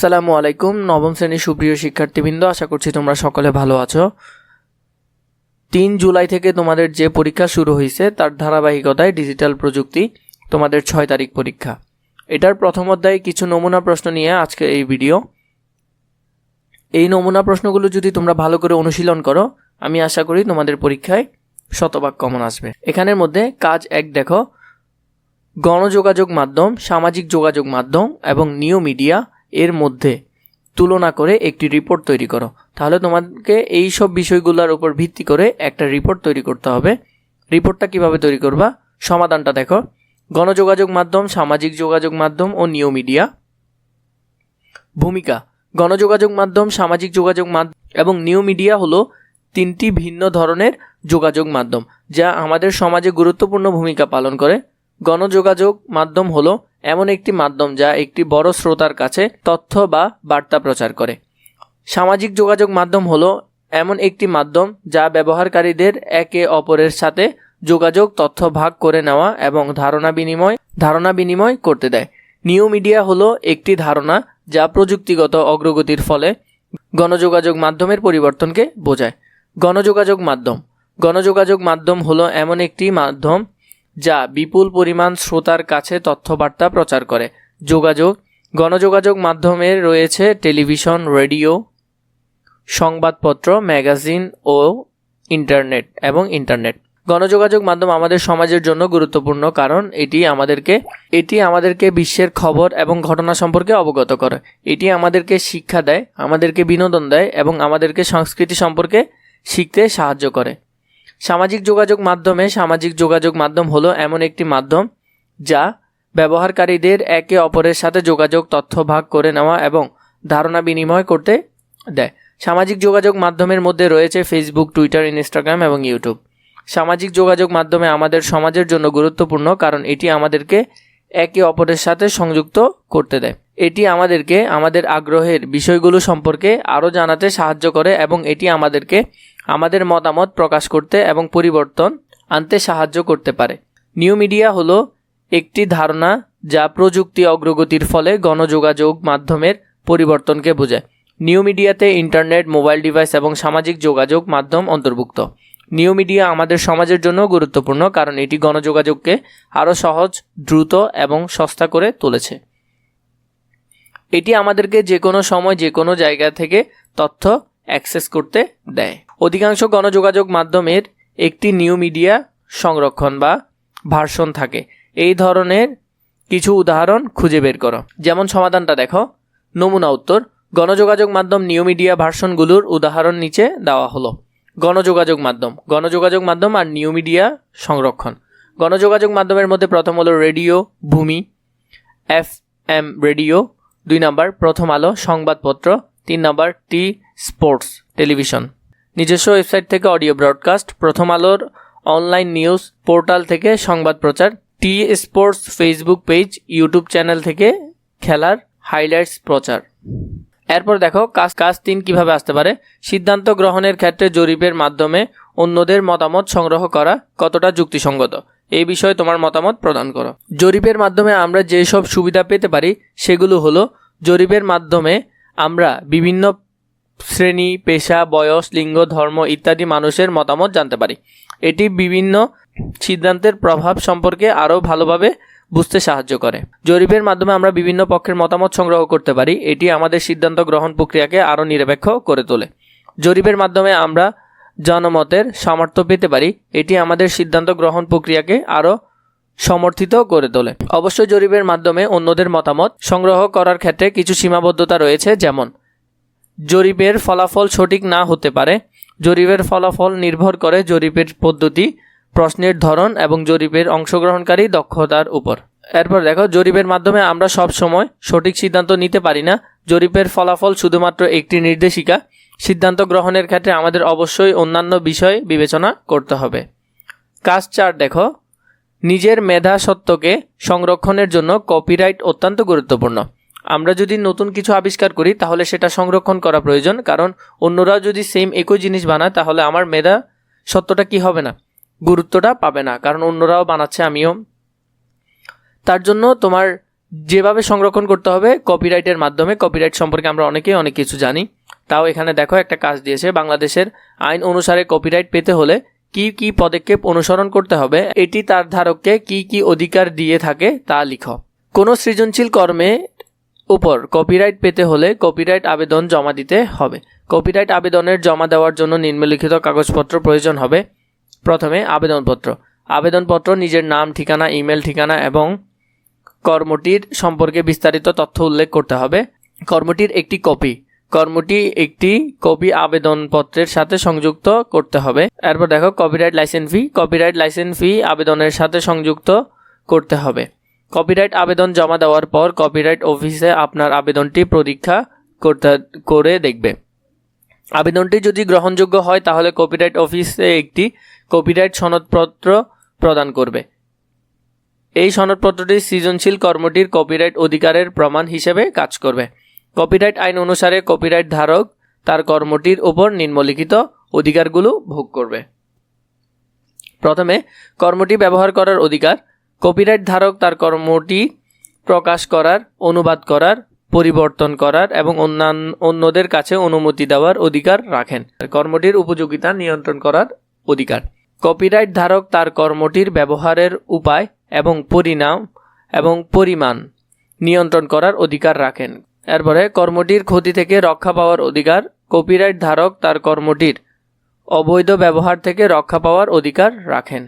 আসসালামু আলাইকুম, নবম শ্রেণির সুপ্রিয় শিক্ষার্থীবৃন্দ, আশা করছি তোমরা সকলে ভালো আছো। তিন জুলাই থেকে তোমাদের যে পরীক্ষা শুরু হয়েছে তার ধারাবাহিকতায় ডিজিটাল প্রযুক্তি তোমাদের ছয় তারিখ পরীক্ষা। এটার প্রথম অধ্যায়ে কিছু নমুনা প্রশ্ন নিয়ে আজকে এই ভিডিও। এই নমুনা প্রশ্নগুলো যদি তোমরা ভালো করে অনুশীলন করো, আমি আশা করি তোমাদের পরীক্ষায় শতভাগ কমন আসবে। এখানের মধ্যে কাজ এক দেখো। গণযোগাযোগ মাধ্যম, সামাজিক যোগাযোগ মাধ্যম এবং নিউ মিডিয়া এর মধ্যে তুলনা করে একটি রিপোর্ট তৈরি করো। তাহলে তোমাকে এই সব বিষয়গুলোর উপর ভিত্তি করে একটা রিপোর্ট তৈরি করতে হবে। রিপোর্টটা কীভাবে তৈরি করবা? সমাধানটা দেখো। গণযোগাযোগ মাধ্যম, সামাজিক যোগাযোগ মাধ্যম ও নিউ মিডিয়া। ভূমিকা, গণযোগাযোগ মাধ্যম, সামাজিক যোগাযোগ মাধ্যম এবং নিউ মিডিয়া হলো তিনটি ভিন্ন ধরনের যোগাযোগ মাধ্যম, যা আমাদের সমাজে গুরুত্বপূর্ণ ভূমিকা পালন করে। গণযোগাযোগ মাধ্যম হলো এমন একটি মাধ্যম যা একটি বড় শ্রোতার কাছে তথ্য বা বার্তা প্রচার করে। সামাজিক যোগাযোগ মাধ্যম হলো এমন একটি মাধ্যম যা ব্যবহারকারীদের একে অপরের সাথে যোগাযোগ, তথ্য ভাগ করে নেওয়া এবং ধারণা বিনিময় ধারণা বিনিময় করতে দেয়। নিউ মিডিয়া হলো একটি ধারণা যা প্রযুক্তিগত অগ্রগতির ফলে গণযোগাযোগ মাধ্যমের পরিবর্তনকে বোঝায়। গণযোগাযোগ মাধ্যম। গণযোগাযোগ মাধ্যম হলো এমন একটি মাধ্যম যা বিপুল পরিমাণ শ্রোতার কাছে তথ্যবার্তা প্রচার করে। যোগাযোগ, গণযোগাযোগ মাধ্যমে রয়েছে টেলিভিশন, রেডিও, সংবাদপত্র, ম্যাগাজিন ও ইন্টারনেট এবং ইন্টারনেট। গণযোগাযোগ মাধ্যম আমাদের সমাজের জন্য গুরুত্বপূর্ণ কারণ এটি আমাদেরকে এটি আমাদেরকে বিশ্বের খবর এবং ঘটনা সম্পর্কে অবগত করে। এটি আমাদেরকে শিক্ষা দেয়, আমাদেরকে বিনোদন দেয় এবং আমাদেরকে সংস্কৃতি সম্পর্কে শিখতে সাহায্য করে। সামাজিক যোগাযোগ মাধ্যমে সামাজিক যোগাযোগ মাধ্যম হলো এমন একটি মাধ্যম যা ব্যবহারকারীদের একে অপরের সাথে যোগাযোগ, তথ্য ভাগ করে নেওয়া এবং ধারণা বিনিময় করতে দেয়। সামাজিক যোগাযোগ মাধ্যমের মধ্যে রয়েছে ফেসবুক টুইটার ইনস্টাগ্রাম এবং ইউটিউব সামাজিক যোগাযোগ মাধ্যমে আমাদের সমাজের জন্য গুরুত্বপূর্ণ কারণ এটি আমাদেরকে একে অপরের সাথে সংযুক্ত করতে দেয়। এটি আমাদেরকে আমাদের আগ্রহের বিষয়গুলো সম্পর্কে আরও জানাতে সাহায্য করে এবং এটি আমাদেরকে আমাদের মতামত প্রকাশ করতে এবং পরিবর্তন আনতে সাহায্য করতে পারে। নিউ মিডিয়া হলো একটি ধারণা যা প্রযুক্তি অগ্রগতির ফলে গণযোগাযোগ মাধ্যমের পরিবর্তনকে বোঝায়। নিউ মিডিয়াতে ইন্টারনেট, মোবাইল ডিভাইস এবং সামাজিক যোগাযোগ মাধ্যম অন্তর্ভুক্ত। নিউ মিডিয়া আমাদের সমাজের জন্য গুরুত্বপূর্ণ কারণ এটি গণযোগাযোগকে আরও সহজ, দ্রুত এবং সস্তা করে তুলেছে। এটি আমাদেরকে যে কোনো সময় যে কোনো জায়গা থেকে তথ্য অ্যাক্সেস করতে দেয়। অধিকাংশ গণযোগাযোগ মাধ্যমের একটি নিউ মিডিয়া সংরক্ষণ বা ভার্সন থাকে। এই ধরনের কিছু উদাহরণ খুঁজে বের করো। যেমন সমাধানটা দেখো। নমুনা উত্তর। গণযোগাযোগ মাধ্যম নিউ মিডিয়া ভার্সনগুলোর উদাহরণ নিচে দেওয়া হলো। গণযোগাযোগ মাধ্যম। গণযোগাযোগ মাধ্যম আর নিউ মিডিয়া সংরক্ষণ। গণযোগাযোগ মাধ্যমের মধ্যে প্রথম হলো radio, Bhumi F M radio, দুই নাম্বার প্রথম আলো, সংবাদপত্র, তিন নাম্বার টি স্পোর্টস, টেলিভিশন। নিজস্ব ওয়েবসাইট থেকে অডিও ব্রডকাস্ট, প্রথম আলোর অনলাইন নিউজ পোর্টাল থেকে সংবাদ প্রচার T sports Facebook page, YouTube channel থেকে খেলার হাইলাইটস প্রচার। এরপর দেখো কাজ কাজ তিন কীভাবে আসতে পারে। সিদ্ধান্ত গ্রহণের ক্ষেত্রে জরিপের মাধ্যমে অন্যদের মতামত সংগ্রহ করা কতটা যুক্তিসঙ্গত? এই বিষয়ে তোমার মতামত প্রদান করো। জরিপের মাধ্যমে আমরা যেসব সুবিধা পেতে পারি, সেগুলো হলো, জরিপের মাধ্যমে আমরা বিভিন্ন শ্রেণি, পেশা, বয়স, লিঙ্গ, ধর্ম ইত্যাদি মানুষের মতামত জানতে পারি। এটি বিভিন্ন সিদ্ধান্তের প্রভাব সম্পর্কে আরও ভালোভাবে বুঝতে সাহায্য করে। জরিপের মাধ্যমে আমরা বিভিন্ন পক্ষের মতামত সংগ্রহ করতে পারি। এটি আমাদের সিদ্ধান্ত গ্রহণ প্রক্রিয়াকে আরও নিরপেক্ষ করে তোলে। জরিপের মাধ্যমে আমরা জনমতের সামর্থ্য পেতে পারি। এটি আমাদের সিদ্ধান্ত গ্রহণ প্রক্রিয়াকে আরও সমর্থিত করে তোলে। অবশ্যই জরিপের মাধ্যমে অন্যদের মতামত সংগ্রহ করার ক্ষেত্রে কিছু সীমাবদ্ধতা রয়েছে, যেমন জরিপের ফলাফল সঠিক না হতে পারে। জরিপের ফলাফল নির্ভর করে জরিপের পদ্ধতি, প্রশ্নের ধরন এবং জরিপের অংশগ্রহণকারী দক্ষতার উপর। এরপর দেখো, জরিপের মাধ্যমে আমরা সব সময় সঠিক সিদ্ধান্ত নিতে পারি না। জরিপের ফলাফল শুধুমাত্র একটি নির্দেশিকা। সিদ্ধান্ত গ্রহণের ক্ষেত্রে আমাদের অবশ্যই অন্যান্য বিষয় বিবেচনা করতে হবে। কাজ চার দেখো, নিজের মেধা সত্ত্বকে সংরক্ষণের জন্য কপিরাইট অত্যন্ত গুরুত্বপূর্ণ। আমরা যদি নতুন কিছু আবিষ্কার করি, তাহলে সেটা সংরক্ষণ করা প্রয়োজন। কারণ অন্যরাও যদি সেম একই জিনিস বানায়, তাহলে আমার মেধা সত্যটা কি হবে না? গুরুত্বটা পাবে না। কারণ অন্যরাও বানাচ্ছে, আমিও। তার জন্য তোমার যেভাবে সংরক্ষণ করতে হবে কপিরাইটের মাধ্যমে কপিরাইট সম্পর্কে আমরা অনেকেই অনেক কিছু জানি। তাও এখানে দেখো, একটা কাজ দিয়েছে। বাংলাদেশের আইন অনুসারে কপিরাইট পেতে হলে কি কি পদক্ষেপ অনুসরণ করতে হবে, এটি তার ধারককে কি কি অধিকার দিয়ে থাকে তা লিখো। কোনো সৃজনশীল কর্মে উপর কপিরাইট পেতে হলে কপিরাইট আবেদন জমা দিতে হবে। কপিরাইট আবেদনের জমা দেওয়ার জন্য নিম্নলিখিত কাগজপত্র প্রয়োজন হবে। প্রথমে আবেদনপত্র। আবেদনপত্র নিজের নাম, ঠিকানা ইমেল ঠিকানা এবং কর্মটির সম্পর্কে বিস্তারিত তথ্য উল্লেখ করতে হবে। কর্মটির একটি কপি কর্মটি একটি কপি আবেদনপত্রের সাথে সংযুক্ত করতে হবে। এরপর দেখো copyright licence fee copyright licence fee আবেদনের সাথে সংযুক্ত করতে হবে। কপিরাইট আবেদন জমা দেওয়ার পর কপিরাইট অফিসে আপনার আবেদনটি পরীক্ষা করতে, করে দেখবে। আবেদনটি যদি গ্রহণযোগ্য হয়, তাহলে কপিরাইট অফিসে একটি কপিরাইট সনদপত্র প্রদান করবে। এই সনদপত্রটি সৃজনশীল কর্মটির কপিরাইট অধিকারের প্রমাণ হিসেবে কাজ করবে। কপিরাইট আইন অনুসারে কপিরাইট ধারক তার কর্মটির উপর নিম্নলিখিত অধিকারগুলো ভোগ করবে। প্রথমে, কর্মটি ব্যবহার করার অধিকার কপিরাইট ধারক তার কর্মটি প্রকাশ করার, অনুবাদ করার, পরিবর্তন করার এবং অন্যান্য অন্যদের কাছে অনুমতি দেওয়ার অধিকার রাখেন। কর্মটির উপযোগিতা নিয়ন্ত্রণ করার অধিকার। কপিরাইট ধারক তার কর্মটির ব্যবহারের উপায় এবং পরিণাম এবং পরিমাণ নিয়ন্ত্রণ করার অধিকার রাখেন। এরপরে কর্মটির ক্ষতি থেকে রক্ষা পাওয়ার অধিকার কপিরাইট ধারক তার কর্মটির অবৈধ ব্যবহার থেকে রক্ষা পাওয়ার অধিকার রাখেন।